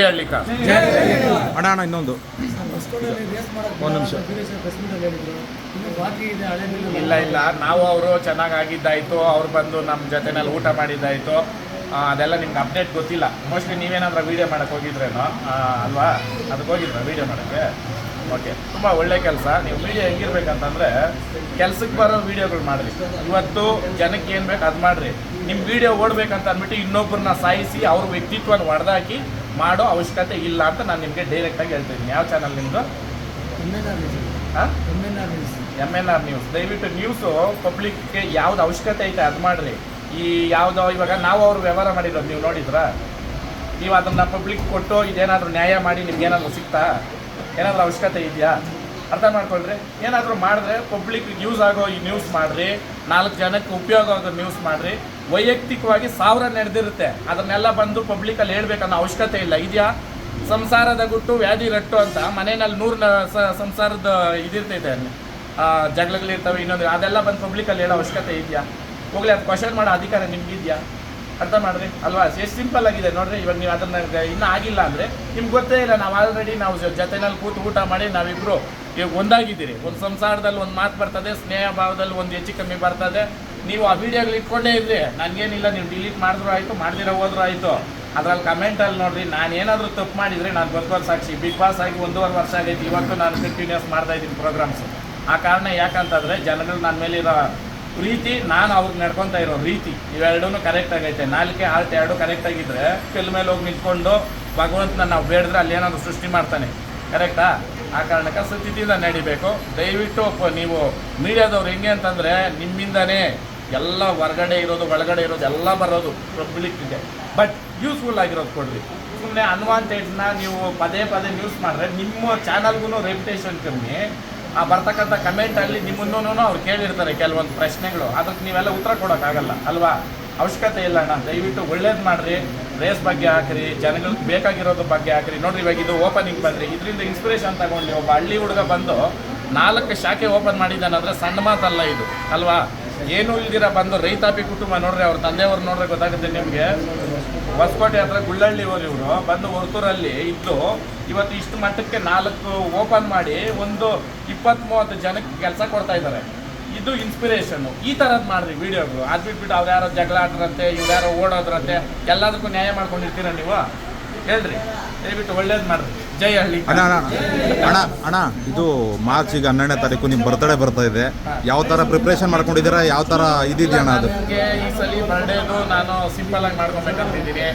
ಹೇಳಲಿಕ್ಕ ಅಣ್ಣ ಇನ್ನೊಂದು. ಒಂದು ನಿಮಿಷ. ಇಲ್ಲ ಇಲ್ಲ. ನಾವು ಅವರು ಚೆನ್ನಾಗಿ ಆಗಿದ್ದಾಯ್ತು ಅವ್ರು ಬಂದು ನಮ್ಮ ಜೊತೆನಲ್ಲಿ ಊಟ ಮಾಡಿದ್ದಾಯ್ತು. ಅದೆಲ್ಲ ನಿಮ್ಗೆ ಅಪ್ಡೇಟ್ ಗೊತ್ತಿಲ್ಲ. ಮೋಸ್ಟ್ಲಿ ನೀವೇನಾದ್ರೂ ವೀಡಿಯೋ ಮಾಡಕ್ಕೆ ಹೋಗಿದ್ರೇನೋ ಅಲ್ವಾ? ಅದಕ್ಕೆ ಹೋಗಿದ್ರ ವೀಡಿಯೋ ಮಾಡೋಕ್ಕೆ? ಓಕೆ ತುಂಬ ಒಳ್ಳೆ ಕೆಲಸ. ನೀವು ವೀಡಿಯೋ ಹೆಂಗಿರ್ಬೇಕಂತಂದ್ರೆ ಕೆಲ್ಸಕ್ಕೆ ಬರೋ ವೀಡಿಯೋಗಳು ಮಾಡಿರಿ. ಇವತ್ತು ಜನಕ್ಕೆ ಏನು ಬೇಕು ಅದು ಮಾಡಿರಿ. ನಿಮ್ಮ ವೀಡಿಯೋ ಓಡ್ಬೇಕಂತ ಅಂದ್ಬಿಟ್ಟು ಇನ್ನೊಬ್ಬರನ್ನ ಸಾಯಿಸಿ ಅವ್ರ ವ್ಯಕ್ತಿತ್ವನ ಹೊಡೆದಾಕಿ ಮಾಡೋ ಅವಶ್ಯಕತೆ ಇಲ್ಲ ಅಂತ ನಾನು ನಿಮಗೆ ಡೈರೆಕ್ಟಾಗಿ ಹೇಳ್ತಿದ್ದೀನಿ ಯಾವ ಚಾನಲ್ ನಿಮ್ಮದು ಹಾಂ? ಎಂ ಎನ್ ಆರ್ ನ್ಯೂಸ್ ದಯವಿಟ್ಟು ನ್ಯೂಸು ಪಬ್ಲಿಕ್ಗೆ ಯಾವ್ದು ಅವಶ್ಯಕತೆ ಐತೆ ಅದು ಮಾಡ್ರಿ. ಈ ಯಾವುದೋ ಇವಾಗ ನಾವು ಅವ್ರು ವ್ಯವಹಾರ ಮಾಡಿರೋದು ನೀವು ನೋಡಿದ್ರಾ? ನೀವು ಅದನ್ನ ಪಬ್ಲಿಕ್ ಕೊಟ್ಟು ಇದೇನಾದರೂ ನ್ಯಾಯ ಮಾಡಿ ನಿಮ್ಗೆ ಏನಾದರೂ ಸಿಗ್ತಾ? ಏನಾದರೂ ಅವಶ್ಯಕತೆ ಇದೆಯಾ? ಅರ್ಥ ಮಾಡ್ಕೊಳ್ರಿ. ಏನಾದರೂ ಮಾಡಿದ್ರೆ ಪಬ್ಲಿಕ್ ಯೂಸ್ ಆಗೋ ಈ ನ್ಯೂಸ್ ಮಾಡ್ರಿ. ನಾಲ್ಕು ಜನಕ್ಕೆ ಉಪಯೋಗ ಆಗೋ ನ್ಯೂಸ್ ಮಾಡ್ರಿ. ವೈಯಕ್ತಿಕವಾಗಿ ಸಾವಿರ ನಡೆದಿರುತ್ತೆ. ಅದನ್ನೆಲ್ಲ ಬಂದು ಪಬ್ಲಿಕಲ್ಲಿ ಹೇಳ್ಬೇಕನ್ನೋ ಅವಶ್ಯಕತೆ ಇಲ್ಲ. ಇದೆಯಾ? ಸಂಸಾರದ ಗುಟ್ಟು ವ್ಯಾಧಿ ರಟ್ಟು ಅಂತ ಮನೆಯಲ್ಲಿ ನೂರು ಸಂಸಾರದ ಇದಿರ್ತೈತೆ ಆ, ಜಗಳಗಳಿರ್ತವೆ ಇನ್ನೊಂದು ಅದೆಲ್ಲ ಬಂದು ಪಬ್ಲಿಕಲ್ಲಿ ಹೇಳೋ ಅವಶ್ಯಕತೆ ಇದೆಯಾ? ಹೋಗ್ಲಿ ಅದು ಕ್ವಶನ್ ಮಾಡೋ ಅಧಿಕಾರ ನಿಮ್ಗೆ ಇದೆಯಾ ಅರ್ಥ ಮಾಡ್ರಿ? ಅಲ್ವಾ? ಎಷ್ಟು ಸಿಂಪಲ್ ಆಗಿದೆ ನೋಡ್ರಿ, ಇವಾಗ ನೀವು ಅದನ್ನ ಇನ್ನೂ ಆಗಿಲ್ಲ ಅಂದರೆ ನಿಮ್ಗೆ ಗೊತ್ತೇ ಇಲ್ಲ, ನಾವು ಆಲ್ರೆಡಿ ನಾವು ಜೊತೆನಲ್ಲಿ ಕೂತು ಊಟ ಮಾಡಿ ನಾವಿಬ್ರು ಇವಾಗ ಒಂದಾಗಿದ್ದೀರಿ. ಒಂದು ಸಂಸಾರದಲ್ಲಿ ಒಂದು ಮಾತು ಬರ್ತದೆ, ಸ್ನೇಹ ಭಾವದಲ್ಲಿ ಒಂದು ಹೆಚ್ಚು ಕಮ್ಮಿ ಬರ್ತದೆ. ನೀವು ಆ ವಿಡಿಯೋಗಳು ಇಟ್ಕೊಂಡೇ ಇದ್ರಿ ನನಗೇನಿಲ್ಲ, ನೀವು ಡಿಲೀಟ್ ಮಾಡಿದ್ರು ಆಯಿತು, ಮಾಡ್ದಿರೋ ಹೋದ್ರು ಆಯಿತು. ಅದ್ರಲ್ಲಿ ಕಮೆಂಟಲ್ಲಿ ನೋಡ್ರಿ, ನಾನು ಏನಾದರೂ ತಪ್ಪು ಮಾಡಿದರೆ ನಾನು ಬರ್ಕೋದು ಸಾಕ್ಷಿ. ಬಿಗ್ ಬಾಸ್ ಆಗಿ ಒಂದೂವರೆ ವರ್ಷ ಆಗೈತಿ, ಇವತ್ತು ನಾನು ಕಂಟಿನ್ಯೂಸ್ ಮಾಡ್ತಾ ಇದ್ದೀನಿ ಪ್ರೋಗ್ರಾಮ್ಸ್ ಆ ಕಾರಣ ಯಾಕಂತಂದರೆ, ಜನಗಳು ನನ್ನ ಮೇಲಿರೋ ಪ್ರೀತಿ, ನಾನು ಅವ್ರಿಗೆ ನಡ್ಕೊತಾ ಇರೋ ರೀತಿ ಇವೆರಡೂ ಕರೆಕ್ಟ್ ಆಗೈತೆ. ನಾಲ್ಕೆ ಆರ್ಟ್ ಎರಡು ಕರೆಕ್ಟ್ ಆಗಿದ್ರೆ, ಕಲ್ ಮೇಲೆ ಹೋಗಿ ನಿಂತ್ಕೊಂಡು ಭಗವಂತನ ನಾವು ಬೇಡಿದ್ರೆ ಅಲ್ಲಿ ಏನಾದರೂ ಸೃಷ್ಟಿ ಮಾಡ್ತಾನೆ. ಕರೆಕ್ಟಾ ಆ? ಕಾರಣಕ್ಕೆ ಸ್ಥಿತಿಯಿಂದ ನಡಿಬೇಕು. ದಯವಿಟ್ಟು ನೀವು ಮೀಡಿಯಾದವ್ರು ಹೆಂಗೆ ಅಂತಂದರೆ, ನಿಮ್ಮಿಂದನೇ ಎಲ್ಲ ಹೊರಗಡೆ ಇರೋದು, ಒಳಗಡೆ ಇರೋದು, ಎಲ್ಲ ಬರೋದು ಪಬ್ಲಿಕ್ಗೆ ಬಟ್ ಯೂಸ್ಫುಲ್ ಆಗಿರೋದು ಕೊಡ್ರಿ. ಸುಮ್ಮನೆ ಅನ್ವಾಂಟೆಡ್ನ ನೀವು ಪದೇ ಪದೇ ನ್ಯೂಸ್ ಮಾಡಿದ್ರೆ ನಿಮ್ಮ ಚಾನಲ್ಗೂ ರೆಪ್ಯುಟೇಷನ್ ಕಮ್ಮಿ. ಆ ಬರ್ತಕ್ಕಂಥ ಕಮೆಂಟಲ್ಲಿ ನಿಮ್ಮನ್ನೂ ಅವ್ರು ಕೇಳಿರ್ತಾರೆ ಕೆಲವೊಂದು ಪ್ರಶ್ನೆಗಳು. ಅದಕ್ಕೆ ನೀವೆಲ್ಲ ಉತ್ತರ ಕೊಡೋಕ್ಕಾಗಲ್ಲ, ಅಲ್ವಾ? ಅವಶ್ಯಕತೆ ಇಲ್ಲ ಅಣ್ಣ. ದಯವಿಟ್ಟು ಒಳ್ಳೇದು ಮಾಡಿರಿ. ರೇಸ್ ಬಗ್ಗೆ ಹಾಕ್ರಿ, ಜನಗಳಿಗೆ ಬೇಕಾಗಿರೋದ್ರ ಬಗ್ಗೆ ಹಾಕ್ರಿ. ನೋಡ್ರಿ, ಇವಾಗ ಇದು ಓಪನಿಂಗ್ ಬಂದ್ರಿ. ಇದರಿಂದ ಇನ್ಸ್ಪಿರೇಷನ್ ತಗೊಂಡು ಒಬ್ಬ ಹಳ್ಳಿ ಹುಡುಗ ಬಂದು ನಾಲ್ಕು ಶಾಖೆ ಓಪನ್ ಮಾಡಿದ್ದಾನಂದ್ರೆ ಸಣ್ಣ ಮಾತಲ್ಲ ಇದು, ಅಲ್ವಾ? ಏನು ಇಲ್ದಿರ ಬಂದು ರೈತಾಪಿ ಕುಟುಂಬ ನೋಡ್ರಿ, ಅವ್ರ ತಂದೆಯವ್ರು ನೋಡ್ರೆ, ಗೊತ್ತಾಗುತ್ತೆ ನಿಮಗೆ. ಹೊಸಕೋಟೆ ಹತ್ರ ಗುಳ್ಳಳ್ಳಿ ಊರು ಇವರು. ಬಂದು ಹೊರತೂರಲ್ಲಿ ಇದ್ದು ಇವತ್ತು ಇಷ್ಟು ಮಟ್ಟಕ್ಕೆ ನಾಲ್ಕು ಓಪನ್ ಮಾಡಿ ಒಂದು ಇಪ್ಪತ್ತ್ ಮೂವತ್ತು ಜನಕ್ಕೆ ಕೆಲಸ ಕೊಡ್ತಾ ಇದ್ದಾರೆ. ಇದು ಇನ್ಸ್ಪಿರೇಷನ್ನು ಈ ಥರದ್ದು ಮಾಡ್ರಿ ವಿಡಿಯೋಗಳು ಅದು ಬಿಟ್ಬಿಟ್ಟು ಅವ್ರು ಯಾರೋ ಜಗಳ ಆಡ್ರಂತೆ ಇವ್ರು ಯಾರೋ ಓಡೋದ್ರಂತೆ ಎಲ್ಲದಕ್ಕೂ ನ್ಯಾಯ ಮಾಡ್ಕೊಂಡಿರ್ತೀರ ನೀವು? ಹೇಳ್ರಿ. ದಯವಿಟ್ಟು ಒಳ್ಳೇದು ಮಾಡ್ರಿ. ಜೈ ಹಳ್ಳಿ ಅಣ್ಣ ಅಣ್ಣ ಅಣ್ಣ ಅಣ್ಣ ಇದು ಮಾರ್ಚ್ ಈಗ ಹನ್ನೆರಡನೇ ತಾರೀಕು ನಿಮ್ಮ ಬರ್ತಡೇ ಬರ್ತಾ ಇದೆ. ಯಾವ ತರ ಪ್ರಿಪರೇಷನ್ ಮಾಡ್ಕೊಂಡಿದ್ದೀರಾ? ಯಾವ ತರ ಇದಿದೆಯಾ ಅಣ್ಣ ಅದು? ನನಗೆ ಈ ಸಲ ಬರ್ಡೇದು ನಾನು ಸಿಂಪಲ್ ಆಗಿ ಮಾಡ್ಕೊಬೇಕಂತಿದ್ದೀನಿ.